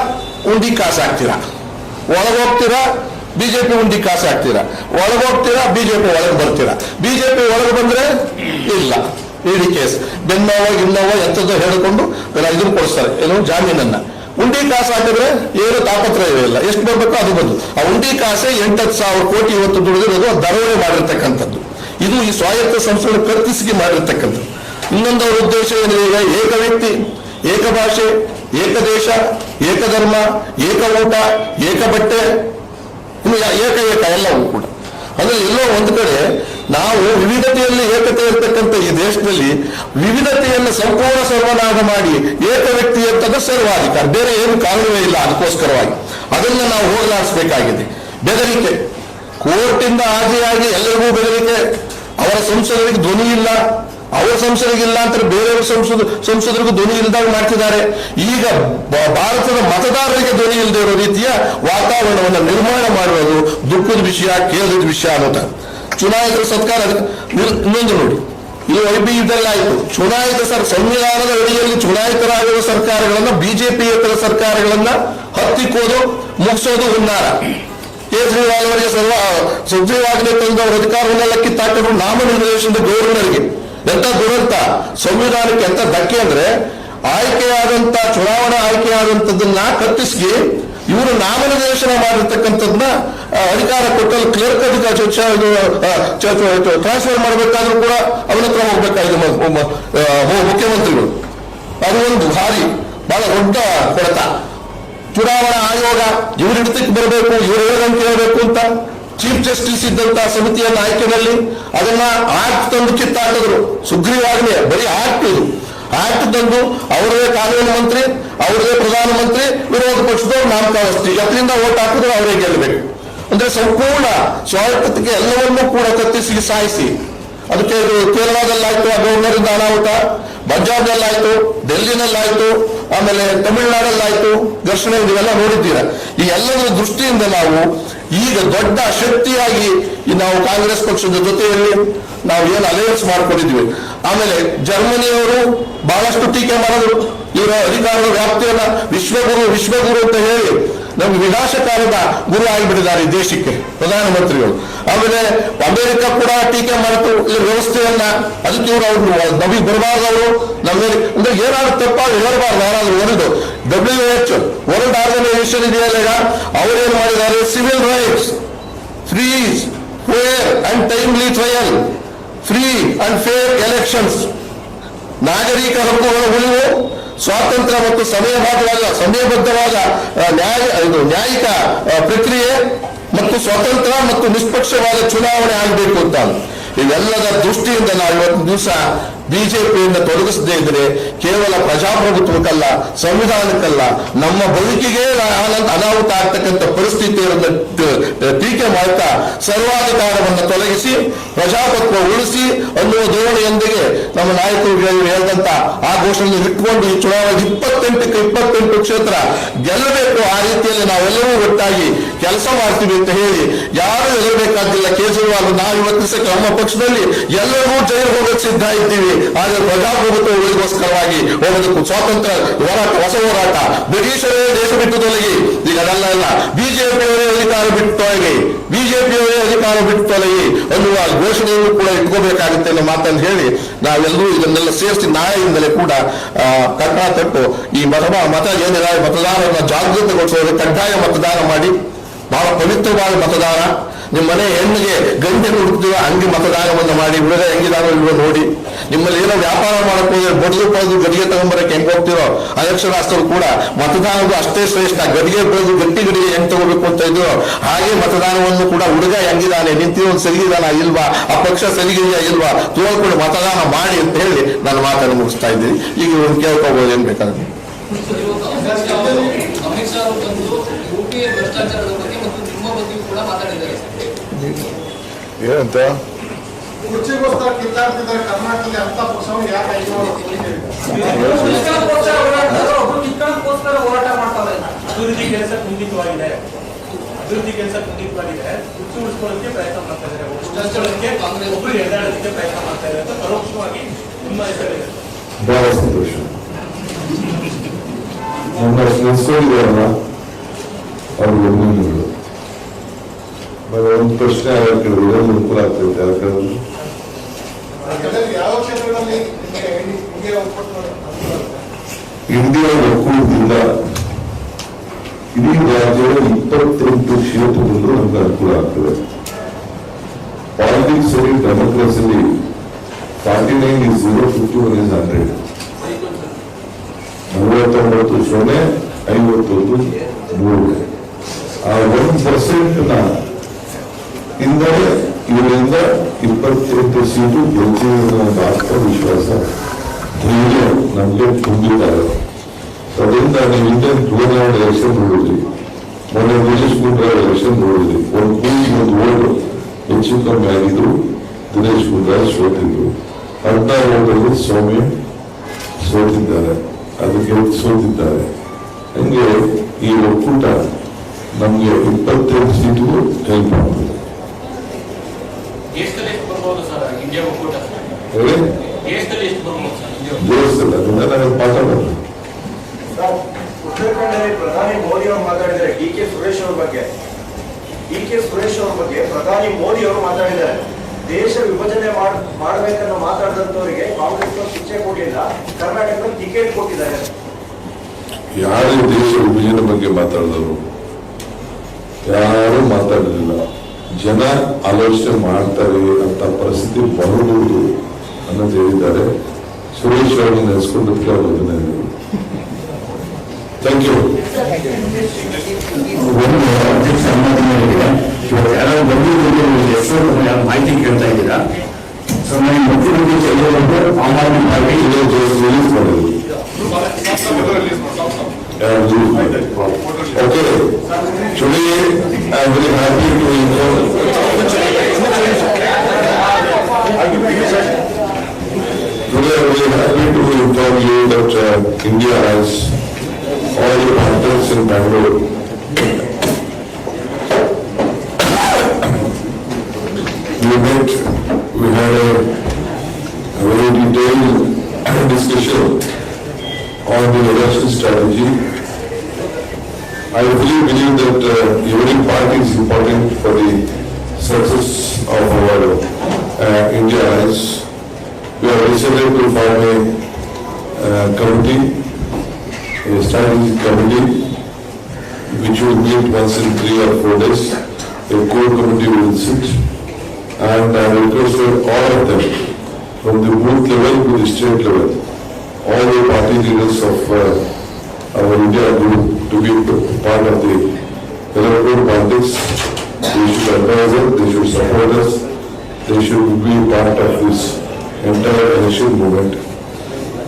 ಉಂಡಿ ಕಾಸಾಗ್ತೀರಾ. ಒಳಗೋಗ್ತೀರಾ ಬಿಜೆಪಿ ಉಂಡಿ ಕಾಸು ಹಾಕ್ತೀರಾ? ಒಳಗೆ ಹೋಗ್ತೀರಾ? ಬಿಜೆಪಿ ಒಳಗೆ ಬರ್ತೀರಾ? ಬಿಜೆಪಿ ಒಳಗೆ ಬಂದ್ರೆ ಇಲ್ಲ ಇಡಿ ಕೇಸ್ ಬೆನ್ನೋವ, ಗಿನ್ನೋವ ಎಂತದ್ದು ಹೇಳಿಕೊಂಡು ಇದನ್ನು ಕೊಡಿಸ್ತಾರೆ. ಏನು? ಜಾಮೀನನ್ನ. ಉಂಡಿ ಕಾಸು ಹಾಕಿದ್ರೆ ಏನು ತಾಪತ್ರ ಇರಲಿಲ್ಲ ಎಷ್ಟು ಬರ್ಬೇಕೋ ಅದು ಬಂದು. ಆ ಉಂಡಿ ಕಾಸೆ ಎಂಟತ್ತು ಸಾವಿರ ಕೋಟಿ ಇವತ್ತು ದುಡಿದಿರೋದು ದರೋಡೆ ಮಾಡಿರ್ತಕ್ಕಂಥದ್ದು. ಇದು ಈ ಸ್ವಾಯತ್ತ ಸಂಸ್ಥೆಗಳು ಕತ್ತಿಸಿಗೆ ಮಾಡಿರ್ತಕ್ಕಂಥದ್ದು. ಇನ್ನೊಂದು ಅವರ ಉದ್ದೇಶ ಏನಿದೆ ಈಗ? ಏಕ ವ್ಯಕ್ತಿ, ಏಕ ಭಾಷೆ, ಏಕ ದೇಶ, ಏಕ ಧರ್ಮ, ಏಕ ಊಟ, ಏಕ ಬಟ್ಟೆ ಇನ್ನು ಏಕ ಏಕ ಎಲ್ಲವೂ ಕೂಡ. ಅಂದ್ರೆ ಎಲ್ಲೋ ಒಂದು ಕಡೆ ನಾವು ವಿವಿಧತೆಯಲ್ಲಿ ಏಕತೆ ಇರತಕ್ಕಂಥ ಈ ದೇಶದಲ್ಲಿ ವಿವಿಧತೆಯನ್ನು ಸಂಪೂರ್ಣ ಸರ್ವನಾಶ ಮಾಡಿ ಏಕ ವ್ಯಕ್ತಿ ಅಂತದ್ದು ಸರ್ವಾಧಿಕಾರ. ಬೇರೆ ಏನು ಕಾರಣವೇ ಇಲ್ಲ ಅದಕ್ಕೋಸ್ಕರವಾಗಿ. ಅದನ್ನು ನಾವು ಹೋಗಲಾಡಿಸಬೇಕಾಗಿದೆ. ಬೆದರಿಕೆ. ಕೋರ್ಟಿಂದ ಆದಿಯಾಗಿ ಎಲ್ಲರಿಗೂ ಬೆದರಿಕೆ. ಅವರ ಸಂಸದರಿಗೆ ಧ್ವನಿ ಇಲ್ಲ. ಅವರ ಸಂಸದರಿಗಿಲ್ಲ ಅಂತ ಬೇರೆಯವರ ಸಂಸದ, ಸಂಸದರಿಗೂ ಧ್ವನಿ ಇಲ್ದಾಗ ಮಾಡ್ತಿದ್ದಾರೆ. ಈಗ ಭಾರತದ ಮತದಾರರಿಗೆ ಧ್ವನಿ ಇಲ್ಲದೆ ಇರೋ ರೀತಿಯ ವಾತಾವರಣವನ್ನು ನಿರ್ಮಾಣ ಮಾಡುವುದು ದುಃಖದ ವಿಷಯ ಕೇಳಿದ ವಿಷಯ ಅನ್ನೋತ ಚುನಾಯಿತ ಸರ್ಕಾರ ಇನ್ನೊಂದು ನೋಡಿ. ಇದು ಐಬಿ ಇದೆಲ್ಲ ಆಯಿತು. ಚುನಾಯಿತ ಸರ್, ಸಂವಿಧಾನದ ಅಡಿಯಲ್ಲಿ ಚುನಾಯಿತರಾಗಿರುವ ಸರ್ಕಾರಗಳನ್ನ ಬಿಜೆಪಿಯೇತರ ಸರ್ಕಾರಗಳನ್ನ ಹತ್ತಿಕ್ಕೋದು, ಮುಗಿಸೋದು ಹುನ್ನಾರ. ಕೇಜ್ರಿವಾಲ್ ಅವರಿಗೆ ಸರ್ವ ಸುಗ್ರೀವಾಜ್ಞೆ ತಂದು ಅವರ ಅಧಿಕಾರವನ್ನೆಲ್ಲ ಕಿತ್ತಾಕೊಂಡು ನಾಮನಿರ್ದೇಶನದ ಗೌರ್ನರ್ಗೆ. ಎಂತ ದುರಂತ? ಸಂವಿಧಾನಕ್ಕೆ ಎಂತ ಧಕ್ಕೆ ಅಂದ್ರೆ ಆಯ್ಕೆಯಾದಂತ ಚುನಾವಣಾ ಆಯ್ಕೆಯಾದಂತದನ್ನ ಕತ್ತಿಸಿ ಇವರು ನಾಮನಿರ್ದೇಶನ ಮಾಡಿರ್ತಕ್ಕಂಥದ್ದನ್ನ ಆ, ಅಧಿಕಾರ ಕೊಟ್ಟಲ್ಲಿ ಕ್ಲರ್ಕ್ ಅಧಿಕಾರ ಟ್ರಾನ್ಸ್ಫರ್ ಮಾಡಬೇಕಾದ್ರೂ ಕೂಡ ಅವನ ಹತ್ರ ಹೋಗ್ಬೇಕಾಗಿದೆ ಮುಖ್ಯಮಂತ್ರಿಗಳು. ಅದು ಒಂದು ಭಾರಿ ಬಹಳ ದೊಡ್ಡ ಕೊಡತ ಚುನಾವಣಾ ಆಯೋಗ ಇವ್ರ ಹಿಡಿತಕ್ಕೆ ಬರಬೇಕು ಇವ್ರು ಹೇಳದಂತ ಕೇಳಬೇಕು ಅಂತ. ಚೀಫ್ ಜಸ್ಟಿಸ್ ಇದ್ದಂತಹ ಸಮಿತಿಯನ್ನು ಆಯ್ಕೆನಲ್ಲಿ ಅದನ್ನ ಆಕ್ಟ್ ತಂದು ಕಿತ್ತಾಕಿದ್ರು. ಸುಗ್ರೀವಾಜ್ಞೆ, ಬರೀ ಆಕ್ಟ್ ಇದು. ಆಕ್ಟ್ ತಂದು ಅವರದೇ ಕಾನೂನು ಮಂತ್ರಿ, ಅವರದೇ ಪ್ರಧಾನಮಂತ್ರಿ ವಿರೋಧ ಪಕ್ಷದವ್ರು ನಾಮಕಾವಸ್ತಿ ಅದರಿಂದ ಓಟ್ ಹಾಕಿದ್ರು ಅವರೇ ಗೆಲ್ಲಬೇಕು. ಅಂದ್ರೆ ಸಂಪೂರ್ಣ ಸ್ವಾಯತ್ತತೆಗೆ ಎಲ್ಲವನ್ನೂ ಕೂಡ ಕತ್ತಿಸಿ ಸಾಯಿಸಿ. ಅದಕ್ಕೆ ಕೇರಳದಲ್ಲಾಯ್ತು, ಆ ಗವರ್ನರಿಂದ ಅನಾಹುತ. ಪಂಜಾಬ್ನಲ್ಲಾಯ್ತು ಡೆಲ್ಲಿನಲ್ಲಾಯ್ತು ಆಮೇಲೆ ತಮಿಳುನಾಡಲ್ಲಾಯ್ತು, ಘರ್ಷಣೆ ಇವೆಲ್ಲ ನೋಡಿದ್ದೀರಾ. ಈ ಎಲ್ಲದರ ದೃಷ್ಟಿಯಿಂದ ನಾವು ಈಗ ದೊಡ್ಡ ಶಕ್ತಿಯಾಗಿ ನಾವು ಕಾಂಗ್ರೆಸ್ ಪಕ್ಷದ ಜೊತೆಯಲ್ಲಿ ನಾವು ಏನು ಅಲಯನ್ಸ್ ಮಾಡ್ಕೊಂಡಿದ್ವಿ. ಆಮೇಲೆ ಜರ್ಮನಿಯವರು ಬಹಳಷ್ಟು ಟೀಕೆ ಮಾಡಿದ್ರು ಇವರ ಅಧಿಕಾರದ ವ್ಯಾಪ್ತಿಯನ್ನ ವಿಶ್ವಗುರು ವಿಶ್ವಗುರು ಅಂತ ಹೇಳಿ ನಮ್ಗೆ ವಿನಾಶಕಾರದ ಗುರು ಆಗಿಬಿಟ್ಟಿದ್ದಾರೆ ಈ ದೇಶಕ್ಕೆ ಪ್ರಧಾನಮಂತ್ರಿಗಳು ಆಮೇಲೆ ಅಮೆರಿಕ ಕೂಡ ಟೀಕೆ ಮಾಡಿತು ಈ ವ್ಯವಸ್ಥೆಯನ್ನ ಅದಕ್ಕೆ ಇವರು ಅವ್ರು ನಮಗೆ ಬರಬಾರ್ದವರು. ನಮ್ಮ ಅಂದ್ರೆ ಏನಾದ್ರು ತಪ್ಪಾಗಿ ಹೇಳಬಾರ್ದು, ಯಾರಾದ್ರೂ ಒಂದು ಡಬ್ಲ್ಯೂ ಎಚ್ ವರ್ಲ್ಡ್ ಆರ್ಗನೈಸೇಷನ್ ಇದೆಯಲ್ಲ ಈಗ ಅವರೇನು ಮಾಡಿದ್ದಾರೆ? Civil rights frees fair and timely trial free and fair elections ನಾಗರಿಕ ಹಕ್ಕುಗಳು ಉಳಿವು ಸ್ವಾತಂತ್ರ್ಯ ಮತ್ತು ಸಮಯಬದ್ಧವಾದ ಸಮಯಬದ್ಧವಾದ ನ್ಯಾಯ, ಇದು ನ್ಯಾಯಿಕ ಪ್ರಕ್ರಿಯೆ ಮತ್ತು ಸ್ವತಂತ್ರ ಮತ್ತು ನಿಷ್ಪಕ್ಷವಾದ ಚುನಾವಣೆ ಆಗಬೇಕು ಅಂತ. ಇವೆಲ್ಲದ ದೃಷ್ಟಿಯಿಂದ ನಾವು ಇವತ್ತು ದಿವಸ ಬಿಜೆಪಿಯಿಂದ ತೊಡಗಿಸದೇ ಇದ್ರೆ ಕೇವಲ ಪ್ರಜಾಪ್ರಭುತ್ವಕ್ಕಲ್ಲ, ಸಂವಿಧಾನಕ್ಕಲ್ಲ, ನಮ್ಮ ಬದುಕಿಗೆ ಅನಾಹುತ ಆಗ್ತಕ್ಕಂಥ ಪರಿಸ್ಥಿತಿ ಟೀಕೆ ಮಾಡ್ತಾ ಸರ್ವಾಧಿಕಾರವನ್ನು ತೊಲಗಿಸಿ ಪ್ರಜಾಪತ್ವ ಉಳಿಸಿ ಅನ್ನುವ ಧೋರಣೆಯೊಂದಿಗೆ ನಮ್ಮ ನಾಯಕರು ಹೇಳಿದಂತ ಆ ಘೋಷಣೆ ಇಟ್ಕೊಂಡು ಈ ಚುನಾವಣೆ ಇಪ್ಪತ್ತೆಂಟಕ್ಕೆ ಇಪ್ಪತ್ತೆಂಟು ಕ್ಷೇತ್ರ ಗೆಲ್ಲಬೇಕು ಆ ರೀತಿಯಲ್ಲಿ ನಾವೆಲ್ಲರೂ ಒಟ್ಟಾಗಿ ಕೆಲಸ ಮಾಡ್ತೀವಿ ಅಂತ ಹೇಳಿ ಯಾರು ಗೆಲ್ಲಬೇಕಾಗಿಲ್ಲ. ಕೇಜ್ರಿವಾಲ್ ನಾವು ಇವತ್ತು ದಿವಸ ನಮ್ಮ ಪಕ್ಷದಲ್ಲಿ ಎಲ್ಲರೂ ಜೈಲು ಹೋಗಕ್ಕೆ ಸಿದ್ಧ ಇದ್ದೀವಿ. ಆದರೆ ಪ್ರಜಾಪ್ರಭುತ್ವ ಉಳಿಗೋಸ್ಕರವಾಗಿ ಒಂದು ಸ್ವಾತಂತ್ರ್ಯ, ಹೋರಾಟ, ಹೊಸ ಹೋರಾಟ, ಬ್ರಿಟಿಷರೇ ದೇಶ ಬಿಟ್ಟು ತೊಲಗಿ. ಈಗ ಅದಲ್ಲ ಅಲ್ಲ, ಬಿಜೆಪಿಯವರೇ ಅಧಿಕಾರ ಬಿಟ್ಟು ತೊಲಗಿ. ಬಿಜೆಪಿಯವರೇ ಅಧಿಕಾರ ಬಿಟ್ಟು ತೊಲಗಿ. ಅನ್ನುವ ಘೋಷಣೆಯನ್ನು ಕೂಡ ಇಟ್ಕೋಬೇಕಾಗುತ್ತೆ ಅನ್ನೋ ಮಾತನ್ನು ಹೇಳಿ ನಾವೆಲ್ಲರೂ ಇದನ್ನೆಲ್ಲ ಸೇರಿಸಿ ನಾಳೆಯಿಂದಲೇ ಕೂಡ ಕಟ್ಟ ತಟ್ಟು ಈ ಮತ ಮತ ಏನಿಲ್ಲ ಮತದಾರರನ್ನ ಜಾಗೃತಗೊಳಿಸೋದು ಕಡ್ಡಾಯ ಮತದಾನ ಮಾಡಿ. ಬಹಳ ಪವಿತ್ರವಾದ ಮತದಾನ. ನಿಮ್ಮ ಮನೆ ಹೆಣ್ಣಿಗೆ ಗಂಟೆ ಹುಡುಕ್ತೀವ ಹಂಗೆ ಮತದಾನವನ್ನು ಮಾಡಿ. ಉಳಿದ ಹೆಂಗಿದಾರೋ ಇಲ್ವೋ ನೋಡಿ. ನಿಮ್ಮಲ್ಲಿ ಏನೋ ವ್ಯಾಪಾರ ಮಾಡಕ್ ಹೋದ್ರೆ ಬಡ್ದು ಪಡೆದು ಗಡಿಗೆ ತಗೊಂಬರಕ್ಕೆ ಹೆಂಗ್ ಹೋಗ್ತಿರೋ ಅನಕ್ಷರಾಸ್ತರು ಕೂಡ ಮತದಾನದ್ದು ಅಷ್ಟೇ ಶ್ರೇಷ್ಠ ಗಡಿಗೆ ಬೆಳೆದು ಗಟ್ಟಿ ಗಡಿಗೆ ಹೆಂಗ್ ತಗೋಬೇಕು ಅಂತ ಇದ್ರು ಹಾಗೆ ಮತದಾನವನ್ನು ಕೂಡ ಹುಡುಗ ಹೆಂಗಿದಾನೆ ನಿಂತಿರೋದು ಸರಿಗಿದಾನ ಇಲ್ವಾ ಆ ಪಕ್ಷ ಸರಿಗಿದೆಯಾ ಇಲ್ವಾ ತೋಳ್ಕೊಂಡು ಮತದಾನ ಮಾಡಿ ಅಂತ ಹೇಳಿ ನಾನು ಮಾತನ್ನು ಮುಗಿಸ್ತಾ ಇದ್ದೀನಿ. ಈಗ ಇವ್ರನ್ನ ಕೇಳ್ಕೋಬಹುದು ಏನ್ ಬೇಕಾದ್ರೆ ಇವತ್ತು ಅಮಿತ್ ಶಾ ಅವರು ಅಮಿತ್ ಶಾ ಅವರು ಯುಪಿಎ ಭ್ರಷ್ಟಾಚಾರದ ಬಗ್ಗೆ ಮತ್ತು ನಿಮ್ಮ ಬಗ್ಗೆಯೂ ಕೂಡ ಮಾತಾಡಿದ್ದಾರೆ. ಏನಂತ? ಕುರ್ಚಿಗೋಸ್ಕರ ಕಿತ್ತಾಡ್ತಿದ್ದಾರೆ ಕರ್ನಾಟಕದಲ್ಲಿ ಅಂತ ಪಕ್ಷವನ್ನು ಯಾಕೆ ಆಯ್ಕೆ ಕಿತ್ಕೊಳ್ಳೋದಕ್ಕೋಸ್ಕರ ಹೋರಾಟ ಮಾಡ್ತಾರೆ. ಅಭಿವೃದ್ಧಿ ಕೆಲಸ ಕುಂಠಿತವಾಗಿದೆ ಅಭಿವೃದ್ಧಿ ಕೆಲಸ ಕುಂಠಿತವಾಗಿದೆ ಹುಚ್ಚು ಉಳಿಸ್ಕೊಳ್ಳೋಕೆ ಪ್ರಯತ್ನ ಮಾಡ್ತಾ ಇದ್ದಾರೆ. ಉಳಿಸ್ಕೊಳ್ಳೋಕೆ ಕಾಂಗ್ರೆಸ್ ಒಬ್ಬರು ಎಳೆದಾಡೋದಕ್ಕೆ ಪ್ರಯತ್ನ ಮಾಡ್ತಾ ಇದ್ದಾರೆ ಅಂತ ಪರೋಕ್ಷವಾಗಿ ನಿಮ್ಮ ಹೆಸರಿದೆ ಬಹಳ ಸಂತೋಷ. ನಮ್ಮ ನೆನೆಸ್ಕೊಂಡಿದ್ದಾರಲ್ಲ ಅವ್ರಿಗೆ ಅಭಿನಂದನೆಗಳು ಆಮೇಲೆ ಒಂದು ಪ್ರಶ್ನೆ ಯಾರು ಕೇಳಿದ್ರೆ ಅನುಕೂಲ ಆಗ್ತೈತೆ ಯಾಕಂದ್ರೆ ಯಾಕಂದ್ರೆ ಯಾವ ಕ್ಷೇತ್ರಗಳಲ್ಲಿ ನಿಮಗೆ ನಿಮಗೆ ಒಪ್ಪಟ್ಟು ಇಂಡಿಯಾ ಒಕ್ಕೂಟದಿಂದ ಇಡೀ ರಾಜ್ಯದ ಇಪ್ಪತ್ತೆಂಟು ಕ್ಷೇತ್ರಗಳು ನಮ್ಗೆ ಅನುಕೂಲ ಆಗ್ತದೆ. ಪಾಲಿಟಿಕ್ಸ್ ಅಲ್ಲಿ ಡೆಮೋಕ್ರಸಿಲಿ forty nine is zero fifty one is hundred ನಲವತ್ತೊಂಬತ್ತು ಸೊನ್ನೆ, ಐವತ್ತೊಂದು ಮೂರು. ಆ ಒನ್ ಪರ್ಸೆಂಟ್ನ ಹಿಂದೆ ಇವರಿಂದ ಇಪ್ಪತ್ತೆಂಟು ಸೀಟು ಗೆಲ್ತೀವಿ ಅನ್ನೋ ಒಂದು ಧೈರ್ಯ ನಮಗೆ ತುಂಬಿದ್ದಾರೆ. ಅದರಿಂದ ನೀವು ಇಂಡಿಯನ್ ಟೂರ್ನಮೆಂಟ್ ಎಲೆಕ್ಷನ್ ನೋಡಿದ್ರಿ ಮೊನ್ನೆ ದಿನೇಶ್ ಗುಂಡ್ರಾವ್ ಎಲೆಕ್ಷನ್ ನೋಡಿದ್ರಿ ಒಂದು ಕೂಲಿ ಒಂದು ಓಟು ಹೆಚ್ಚು ಕಮ್ಮಿ ಆಗಿದ್ರು ದಿನೇಶ್ ಗುಂಡ್ರಾವ್ ಸೋತಿದ್ರು. ಅಂತ ಓಟಲ್ಲಿ ಸ್ವಾಮಿ ಸೋತಿದ್ದಾರೆ. ಅದಕ್ಕೆ ಸೋತಿದ್ದಾರೆ. ಹಂಗೆ ಈ ಒಕ್ಕೂಟ ನಮಗೆ ಇಪ್ಪತ್ತೆಂಟು ಸೀಟು ಹೆಲ್ಪ್ ಆಗ್ತದೆ ಒಕ್ಕೂಟ? ಅದನ್ನ ನನಗೆ ಪಾಠ ಮಾಡಿ ಉತ್ತರಾಖಂಡದಲ್ಲಿ ಪ್ರಧಾನಿ ಮೋದಿ ಅವರು ಮಾತಾಡಿದ್ದಾರೆ ಡಿ ಕೆ ಸುರೇಶ್ ಅವ್ರ ಬಗ್ಗೆ. ಡಿ ಕೆ ಸುರೇಶ್ ಅವ್ರ ಬಗ್ಗೆ ಪ್ರಧಾನಿ ಮೋದಿ ಅವರು ಮಾತಾಡಿದ್ದಾರೆ. ದೇಶ ವಿಭಜನೆ ಮಾಡ್- ಮಾಡ್ಬೇಕನ್ನೋ ಮಾತಾಡಿದಂತವರಿಗೆ ಕಾಂಗ್ರೆಸ್ ಶಿಕ್ಷೆ ಕೊಟ್ಟಿಲ್ಲ ಕರ್ನಾಟಕದಲ್ಲಿ ಟಿಕೆಟ್ ಕೊಟ್ಟಿದ್ದಾರೆ. ಯಾರು ದೇಶ ವಿಭಜನೆ ಬಗ್ಗೆ ಮಾತಾಡಿದವರು ಯಾರು ಮಾತಾಡಲಿಲ್ಲ ಜನ ಆಲೋಚನೆ ಮಾಡ್ತಾರೆ ಅಂತ ಪರಿಸ್ಥಿತಿ ಬರಬಹುದು ಅನ್ನೋದು ಹೇಳಿದ್ದಾರೆ. ಸುರೇಶ್ ನೆನೆಸ್ಕೊಂಡಕ್ಕೆ ಅವರು ಥ್ಯಾಂಕ್ ಯು ಒಂದು ಅಧ್ಯಕ್ಷ ಸನ್ಮಾನವಿದೆ ಇವತ್ತು ಯಾರೋ ಬಂದಿದ್ದು ಹೆಸರು ಯಾರು ಮಾಹಿತಿ ಕೇಳ್ತಾ ಇದ್ದೀರಾ ಸೊ ಮುಖ್ಯಮಂತ್ರಿ ಮತ್ತೆ ಆಮ್ ಆದ್ಮಿ ಪಾರ್ಟಿ ರಿಲೀಸ್ ಮಾಡಿದ್ರು ರಿಲೀಸ್ ಮಾಡಿದ್ವಿ okay am I happy happy to Today I am very happy to inform you that uh, India has all the partners in Bangalore. We met, we had a a very detailed discussion on the election strategy. I really believe that uh, every party is important for the success of our uh, India alliance. We have decided to form a uh, committee, a strategic committee, which will meet once in three or four days. A core committee will sit, and I requested all of them, from the booth level to the state level, all the party leaders of uh, our India group to be part of the electoral politics. They should advise us, they should support us, they should be part of this entire election movement.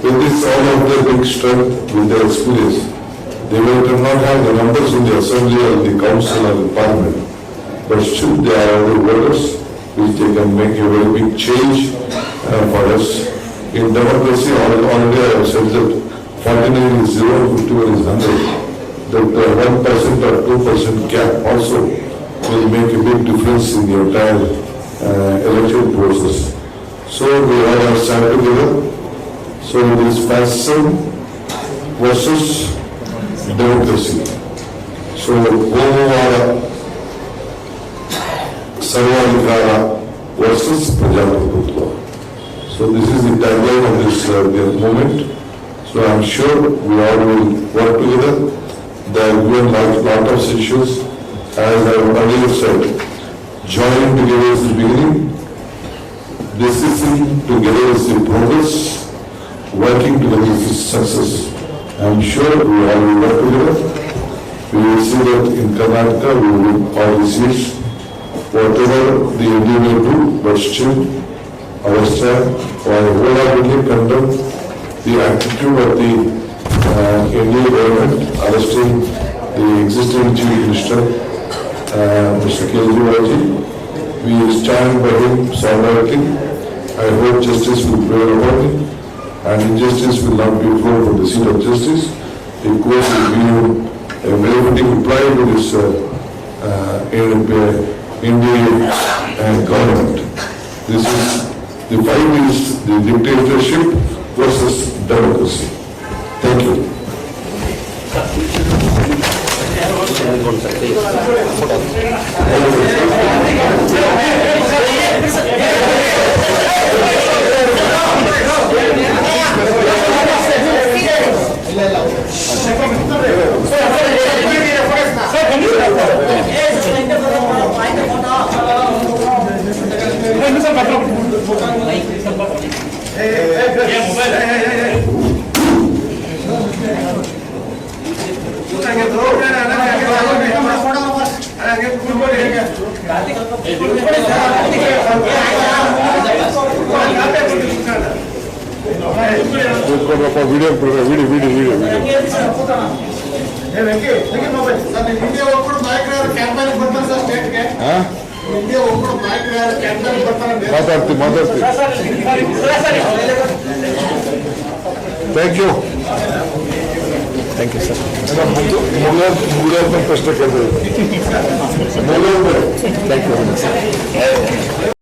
With this, all of their big strength, with their experience, they will not have the numbers in the assembly or the council or the parliament, but still they are the voters, which they can make a very big change uh, for us. In democracy, al- already I have said that forty-nine is zero, fifty-one is hundred. That the one percent or two percent gap also will make a big difference in the entire uh, election process. So we had our together. So this fascism versus democracy. So Omavara Sarvadhikara versus Prajapatutva. So this is the tagline of this uh. So I'm sure we all will work together. There will be a lot of issues. As I earlier said, joining together is the beginning discussing together is the progress working together is success I am sure we all will work together we will see that in Karnataka we will all the whatever the India may do, but still our stand, I wholeheartedly condemn the attitude of the uh, Indian government arresting the existing chief minister, uh, Mr. Kejriwal. We stand by him solidarity. I hope justice will prevail upon him and injustice will not be flown from the seat of justice. The court will be uh, a very comply with this uh, uh, uh, Indian uh, government. This is the fight is the dictatorship versus democracy. Thank you. Video video video video ನಾಯಕರು ಯಾರು campaign ಬರ್ತಾರೆ sir ಸ್ಟೇಟ್ಗೆ India ಒಬ್ಬರು ನಾಯಕರು ಯಾರು campaign ಬರ್ತಾರೆ ಮಾತಾಡ್ತೀನಿ ಮಾತಾಡ್ತೀನಿ thank you thank you sir ಮುಗಿದ ಪ್ರಶ್ನೆ ಕೇಳಿದೆ ಥ್ಯಾಂಕ್ ಯು